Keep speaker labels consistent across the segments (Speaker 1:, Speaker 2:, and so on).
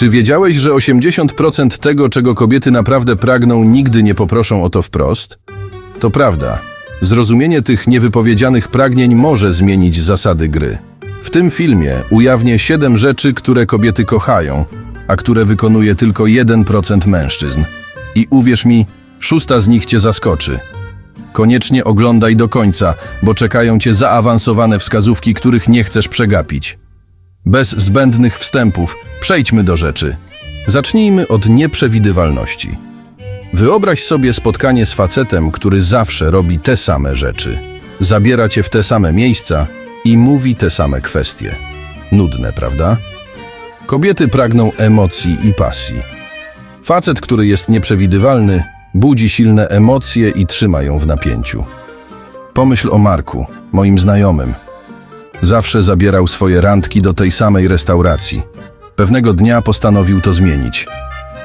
Speaker 1: Czy wiedziałeś, że 80% tego, czego kobiety naprawdę pragną, nigdy nie poproszą o to wprost? To prawda. Zrozumienie tych niewypowiedzianych pragnień może zmienić zasady gry. W tym filmie ujawnię 7 rzeczy, które kobiety kochają, a które wykonuje tylko 1% mężczyzn. I uwierz mi, szósta z nich cię zaskoczy. Koniecznie oglądaj do końca, bo czekają cię zaawansowane wskazówki, których nie chcesz przegapić. Bez zbędnych wstępów, przejdźmy do rzeczy. Zacznijmy od nieprzewidywalności. Wyobraź sobie spotkanie z facetem, który zawsze robi te same rzeczy. Zabiera cię w te same miejsca i mówi te same kwestie. Nudne, prawda? Kobiety pragną emocji i pasji. Facet, który jest nieprzewidywalny, budzi silne emocje i trzyma ją w napięciu. Pomyśl o Marku, moim znajomym. Zawsze zabierał swoje randki do tej samej restauracji. Pewnego dnia postanowił to zmienić.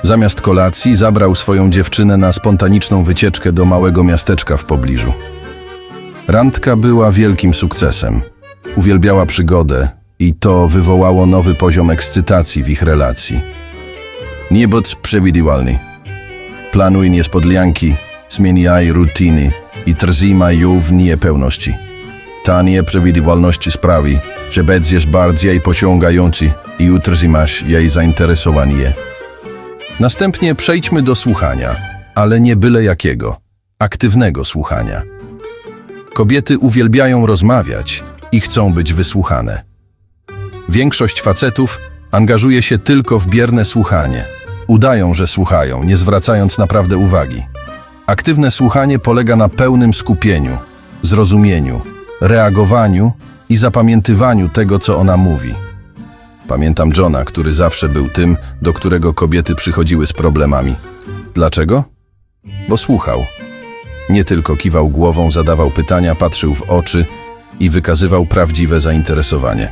Speaker 1: Zamiast kolacji zabrał swoją dziewczynę na spontaniczną wycieczkę do małego miasteczka w pobliżu. Randka była wielkim sukcesem. Uwielbiała przygodę i to wywołało nowy poziom ekscytacji w ich relacji. Nie bądź przewidywalny. Planuj niespodzianki, zmieniaj rutyny i trzymaj ją w niepełności. Ta nieprzewidywalność sprawi, że będziesz bardziej pociągający i utrzymasz jej zainteresowanie. Następnie przejdźmy do słuchania, ale nie byle jakiego, aktywnego słuchania. Kobiety uwielbiają rozmawiać i chcą być wysłuchane. Większość facetów angażuje się tylko w bierne słuchanie. Udają, że słuchają, nie zwracając naprawdę uwagi. Aktywne słuchanie polega na pełnym skupieniu, zrozumieniu, reagowaniu i zapamiętywaniu tego, co ona mówi. Pamiętam Johna, który zawsze był tym, do którego kobiety przychodziły z problemami. Dlaczego? Bo słuchał. Nie tylko kiwał głową, zadawał pytania, patrzył w oczy i wykazywał prawdziwe zainteresowanie.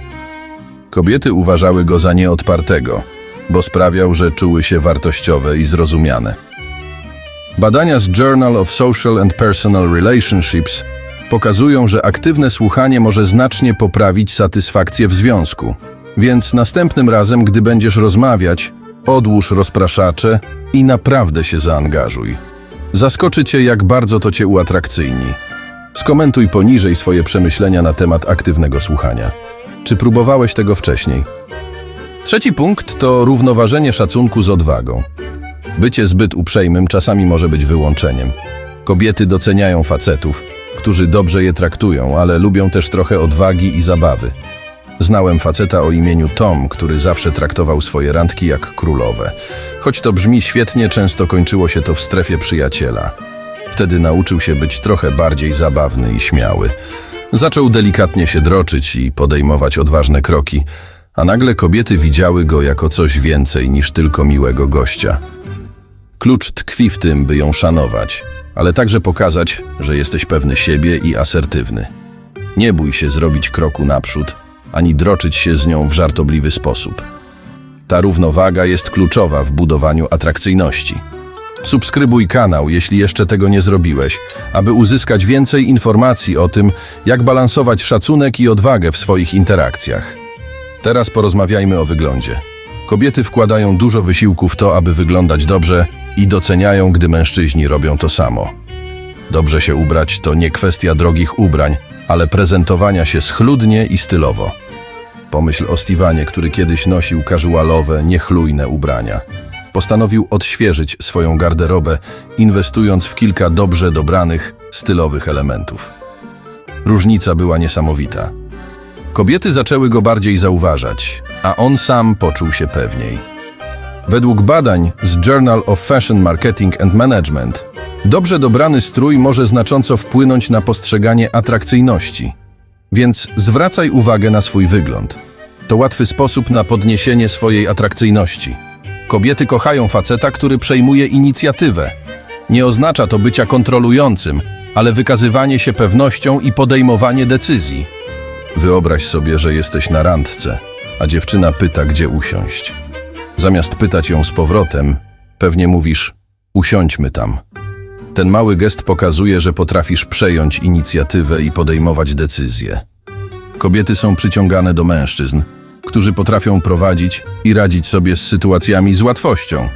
Speaker 1: Kobiety uważały go za nieodpartego, bo sprawiał, że czuły się wartościowe i zrozumiane. Badania z Journal of Social and Personal Relationships pokazują, że aktywne słuchanie może znacznie poprawić satysfakcję w związku. Więc następnym razem, gdy będziesz rozmawiać, odłóż rozpraszacze i naprawdę się zaangażuj. Zaskoczy cię, jak bardzo to cię uatrakcyjni. Skomentuj poniżej swoje przemyślenia na temat aktywnego słuchania. Czy próbowałeś tego wcześniej? Trzeci punkt to równoważenie szacunku z odwagą. Bycie zbyt uprzejmym czasami może być wyłączeniem. Kobiety doceniają facetów, którzy dobrze je traktują, ale lubią też trochę odwagi i zabawy. Znałem faceta o imieniu Tom, który zawsze traktował swoje randki jak królowe. Choć to brzmi świetnie, często kończyło się to w strefie przyjaciela. Wtedy nauczył się być trochę bardziej zabawny i śmiały. Zaczął delikatnie się droczyć i podejmować odważne kroki, a nagle kobiety widziały go jako coś więcej niż tylko miłego gościa. Klucz tkwi w tym, by ją szanować, ale także pokazać, że jesteś pewny siebie i asertywny. Nie bój się zrobić kroku naprzód, ani droczyć się z nią w żartobliwy sposób. Ta równowaga jest kluczowa w budowaniu atrakcyjności. Subskrybuj kanał, jeśli jeszcze tego nie zrobiłeś, aby uzyskać więcej informacji o tym, jak balansować szacunek i odwagę w swoich interakcjach. Teraz porozmawiajmy o wyglądzie. Kobiety wkładają dużo wysiłku w to, aby wyglądać dobrze i doceniają, gdy mężczyźni robią to samo. Dobrze się ubrać to nie kwestia drogich ubrań, ale prezentowania się schludnie i stylowo. Pomyśl o Stewanie, który kiedyś nosił casualowe, niechlujne ubrania. Postanowił odświeżyć swoją garderobę, inwestując w kilka dobrze dobranych, stylowych elementów. Różnica była niesamowita. Kobiety zaczęły go bardziej zauważać, a on sam poczuł się pewniej. Według badań z Journal of Fashion Marketing and Management, dobrze dobrany strój może znacząco wpłynąć na postrzeganie atrakcyjności. Więc zwracaj uwagę na swój wygląd. To łatwy sposób na podniesienie swojej atrakcyjności. Kobiety kochają faceta, który przejmuje inicjatywę. Nie oznacza to bycia kontrolującym, ale wykazywanie się pewnością i podejmowanie decyzji. Wyobraź sobie, że jesteś na randce, a dziewczyna pyta, gdzie usiąść. Zamiast pytać ją z powrotem, pewnie mówisz: Usiądźmy tam. Ten mały gest pokazuje, że potrafisz przejąć inicjatywę i podejmować decyzje. Kobiety są przyciągane do mężczyzn, którzy potrafią prowadzić i radzić sobie z sytuacjami z łatwością.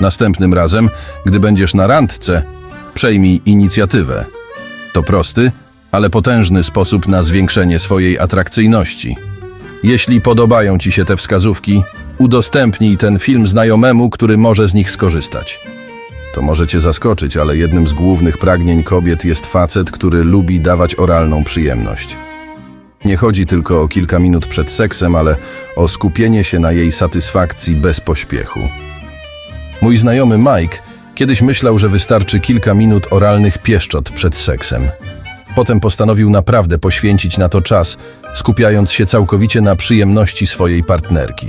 Speaker 1: Następnym razem, gdy będziesz na randce, przejmij inicjatywę. To prosty, ale potężny sposób na zwiększenie swojej atrakcyjności. Jeśli podobają Ci się te wskazówki, udostępnij ten film znajomemu, który może z nich skorzystać. To może Cię zaskoczyć, ale jednym z głównych pragnień kobiet jest facet, który lubi dawać oralną przyjemność. Nie chodzi tylko o kilka minut przed seksem, ale o skupienie się na jej satysfakcji bez pośpiechu. Mój znajomy Mike kiedyś myślał, że wystarczy kilka minut oralnych pieszczot przed seksem. Potem postanowił naprawdę poświęcić na to czas, skupiając się całkowicie na przyjemności swojej partnerki.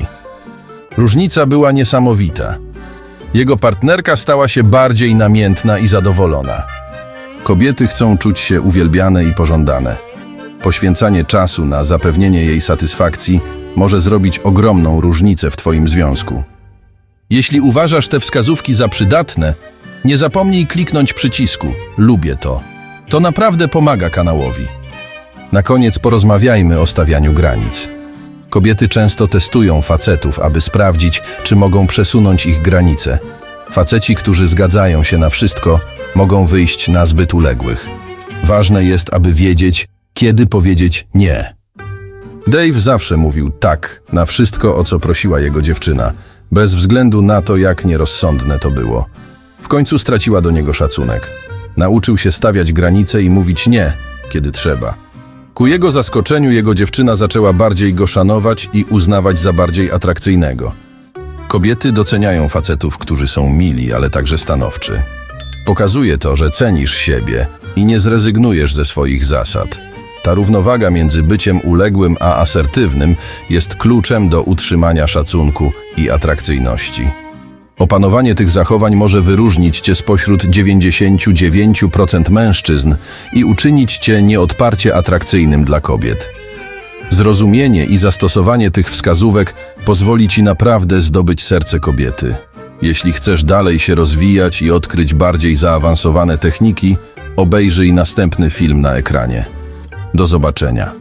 Speaker 1: Różnica była niesamowita. Jego partnerka stała się bardziej namiętna i zadowolona. Kobiety chcą czuć się uwielbiane i pożądane. Poświęcanie czasu na zapewnienie jej satysfakcji może zrobić ogromną różnicę w Twoim związku. Jeśli uważasz te wskazówki za przydatne, nie zapomnij kliknąć przycisku Lubię to. To naprawdę pomaga kanałowi. Na koniec porozmawiajmy o stawianiu granic. Kobiety często testują facetów, aby sprawdzić, czy mogą przesunąć ich granice. Faceci, którzy zgadzają się na wszystko, mogą wyjść na zbyt uległych. Ważne jest, aby wiedzieć, kiedy powiedzieć nie. Dave zawsze mówił tak na wszystko, o co prosiła jego dziewczyna, bez względu na to, jak nierozsądne to było. W końcu straciła do niego szacunek. Nauczył się stawiać granice i mówić nie, kiedy trzeba. Ku jego zaskoczeniu jego dziewczyna zaczęła bardziej go szanować i uznawać za bardziej atrakcyjnego. Kobiety doceniają facetów, którzy są mili, ale także stanowczy. Pokazuje to, że cenisz siebie i nie zrezygnujesz ze swoich zasad. Ta równowaga między byciem uległym a asertywnym jest kluczem do utrzymania szacunku i atrakcyjności. Opanowanie tych zachowań może wyróżnić cię spośród 99% mężczyzn i uczynić cię nieodparcie atrakcyjnym dla kobiet. Zrozumienie i zastosowanie tych wskazówek pozwoli ci naprawdę zdobyć serce kobiety. Jeśli chcesz dalej się rozwijać i odkryć bardziej zaawansowane techniki, obejrzyj następny film na ekranie. Do zobaczenia.